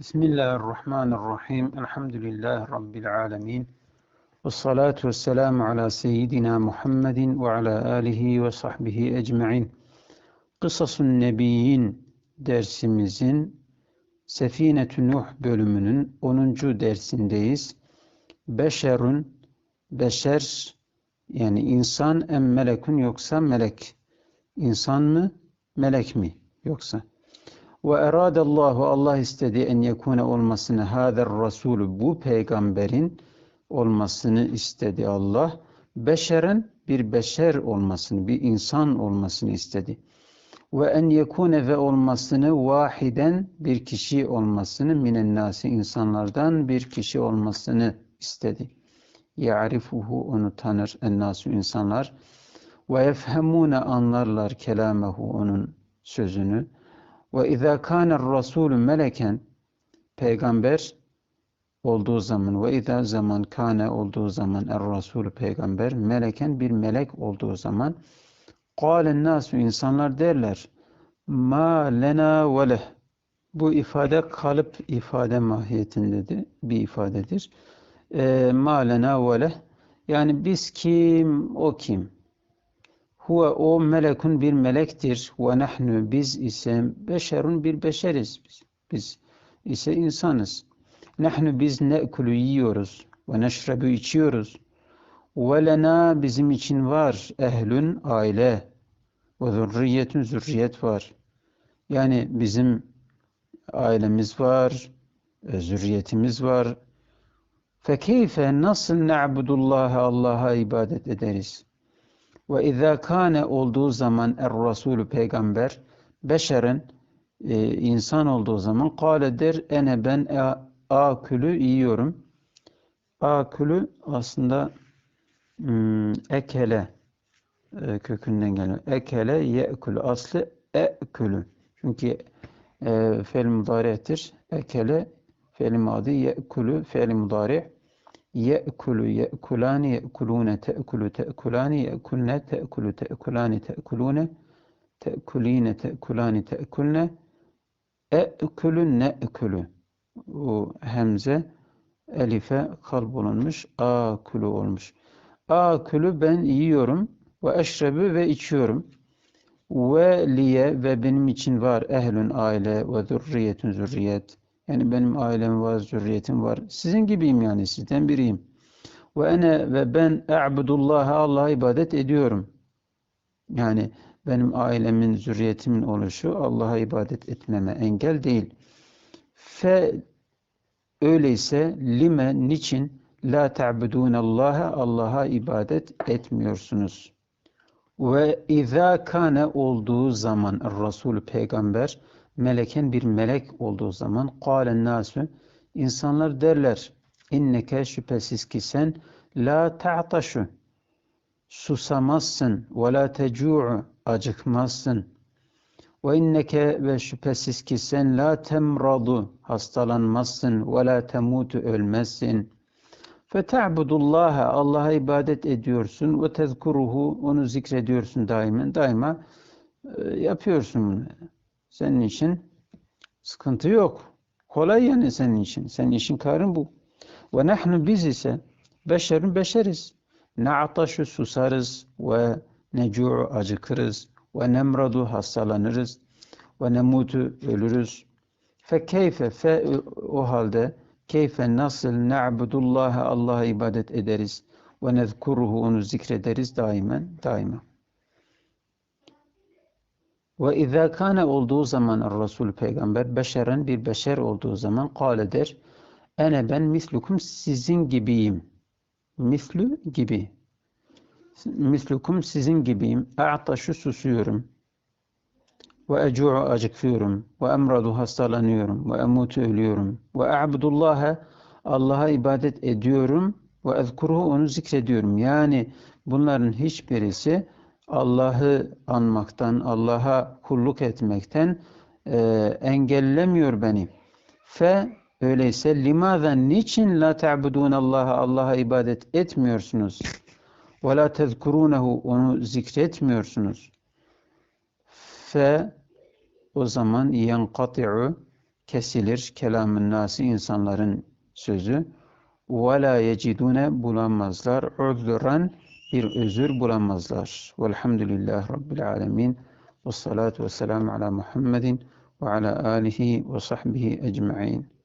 Bismillahirrahmanirrahim. Elhamdülillahi Rabbil alemin. Ve salatu ala seyyidina Muhammedin ve ala alihi ve sahbihi ecma'in. Kısasun Nebiyyin dersimizin Sefinetü Nuh bölümünün 10. dersindeyiz. Beşerun, beşer yani insan em melekun yoksa melek. İnsan mı, melek mi yoksa? Ve eradallahu Allah istedi en yekune olmasını hader rasulü bu peygamberin olmasını istedi Allah. Beşeren bir beşer olmasını, bir insan olmasını istedi. Ve en yekune ve olmasını vahiden bir kişi olmasını minen nasi insanlardan bir kişi olmasını istedi. Ya'rifuhu onu tanır ennasu insanlar ve yefhemune anlarlar kelamehu onun sözünü ve izâ kâner rasûlü meleken peygamber olduğu zaman ve izâ zaman kâne olduğu zaman er rasûlü peygamber meleken bir melek olduğu zaman kâlen nâsu insanlar derler ma lena ve bu ifade kalıp ifade mahiyetindedir bir ifadedir. E, ma lena ve yani biz kim o kim Huve o melekun bir melektir. Ve nahnu biz ise beşerun bir beşeriz. Biz, biz ise insanız. Nahnu biz ne'kulu yiyoruz. Ve neşrebu içiyoruz. Ve lena bizim için var. Ehlün aile. Ve zürriyetün zürriyet var. Yani bizim ailemiz var. Zürriyetimiz var. Fekeyfe nasıl na'budullaha Allah'a ibadet ederiz? Ve izâ kâne olduğu zaman er rasulü peygamber beşerin e, insan olduğu zaman kâle der ene ben akülü yiyorum. Akülü aslında hmm, ekele e, kökünden geliyor. Ekele ye'külü aslı e'külü. Çünkü e, fe'l mudari'tir. Ekele fe'l madi ye'külü fe'l mudari' ye'kulu ye'kulani ye'kulune te'kulu te'kulani ye'kulne te'kulu te'kulani te'kulune te'kuline te'kulani te'kulne e'kulu ne'kulu. O hemze elife kalb olunmuş akulu olmuş. Akulu ben yiyorum ve eşrebu ve içiyorum. Ve liye ve benim için var ehlün aile ve zürriyetün zürriyet yani benim ailem var, zürriyetim var. Sizin gibiyim yani sizden biriyim. Ve ene ve ben e'budullaha Allah'a ibadet ediyorum. Yani benim ailemin, zürriyetimin oluşu Allah'a ibadet etmeme engel değil. Fe öyleyse lime niçin la ta'budunallaha Allah'a ibadet etmiyorsunuz? Ve izâ kâne olduğu zaman Resul peygamber meleken bir melek olduğu zaman kâlen nâsü insanlar derler inneke şüphesiz ki sen la ta'taşu susamazsın ve la tecu'u acıkmazsın ve inneke ve şüphesiz ki sen la temradu hastalanmazsın ve la temutu ölmezsin feta'budullaha Allah'a ibadet ediyorsun ve tezkuruhu onu zikrediyorsun daima daima e, yapıyorsun bunu. Senin için sıkıntı yok. Kolay yani senin için. Senin işin karın bu. Ve nahnu biz ise beşerun beşeriz. Na'taşu susarız ve necu'u acıkırız ve nemradu hastalanırız ve nemutu ölürüz. Fe keyfe fe o halde keyfe nasıl na'budullaha Allah'a ibadet ederiz ve nezkuruhu onu zikrederiz daimen daima. Ve izâ kâne olduğu zaman Resul peygamber beşeren bir beşer olduğu zaman kâle der ene ben mislukum sizin gibiyim. Mislu gibi. Mislukum sizin gibiyim. A'taşu susuyorum. Ve ecu'u acıkıyorum. Ve emradu hastalanıyorum. Ve emutu ölüyorum. Ve a'budullaha Allah'a ibadet ediyorum. Ve ezkuruhu onu zikrediyorum. Yani bunların hiçbirisi Allah'ı anmaktan, Allah'a kulluk etmekten e, engellemiyor beni. Fe öyleyse limazen niçin la ta'budun Allah'a Allah'a ibadet etmiyorsunuz? Ve la tezkurunehu onu zikretmiyorsunuz. Fe o zaman yenkati'u kesilir. Kelamın nasi insanların sözü. Ve la yecidune bulamazlar. Udran bir özür bulamazlar. Velhamdülillah Rabbil alemin. Ve salatu ve selamu ala Muhammedin ve ala alihi ve sahbihi ecma'in.